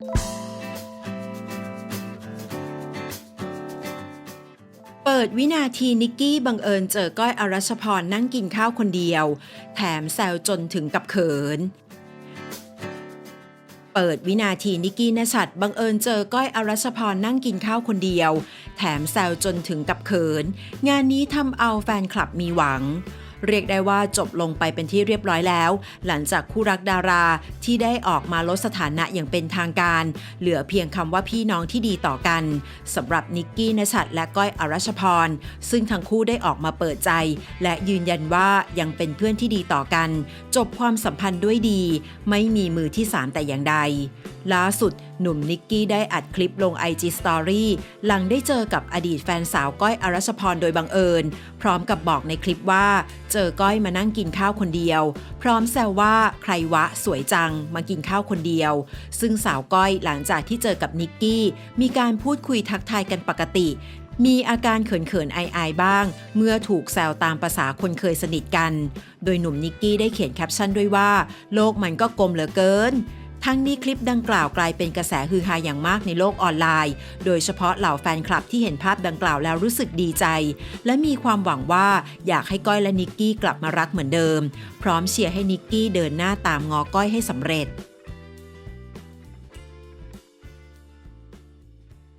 เปิดวินาทีนิกกี้บังเอิญเจอก้อยอรัชพรนั่งกินข้าวคนเดียว แถมแซวจนถึงกับเขิน เปิดวินาทีนิกกี้นชัดบังเอิญเจอก้อยอรัชพรนั่งกินข้าวคนเดียว แถมแซวจนถึงกับเขิน งานนี้ทำเอาแฟนคลับมีหวัง เรียกได้ว่าจบลงไปเป็นที่เรียบร้อยแล้ว หลังจากคู่รักดาราที่ได้ออกมาลดสถานะอย่างเป็นทางการ เหลือเพียงคำว่าพี่น้องที่ดีต่อกันสำหรับนิกกี้นชัดและก้อยอรัชพร ซึ่งทั้งคู่ได้ออกมาเปิดใจ และยืนยันว่ายังเป็นเพื่อนที่ดีต่อกัน จบความสัมพันธ์ด้วยดี ไม่มีมือที่สามแต่อย่างใด ล่าสุด หนุ่มนิกกี้ได้อัดคลิปลง IG Story หลังได้เจอกับอดีตแฟนสาวก้อยอรัชพรโดยบังเอิญ พร้อมกับบอกในคลิปว่า เจอก้อยมานั่งกินข้าวคนเดียว พร้อมแซวว่าใครวะสวยจังมากินข้าวคนเดียว ซึ่งสาวก้อยหลังจากที่เจอกับนิกกี้มีการพูดคุยทักทายกันปกติมีอาการเขินๆอายๆบ้าง เมื่อถูกแซวตามภาษาคนเคยสนิทกัน โดยหนุ่มนิกกี้ได้เขียนแคปชั่นด้วยว่า โลกมันก็กลมเหลือเกิน ทั้งนี้คลิปดังกล่าวกลายเป็นกระแสฮือฮาอย่างมากในโลกออนไลน์ โดยเฉพาะเหล่าแฟนคลับที่เห็นภาพดังกล่าวแล้วรู้สึกดีใจ และมีความหวังว่าอยากให้ก้อยและนิกกี้กลับมารักเหมือนเดิม พร้อมเชียร์ให้นิกกี้เดินหน้าตามงอก้อยให้สำเร็จ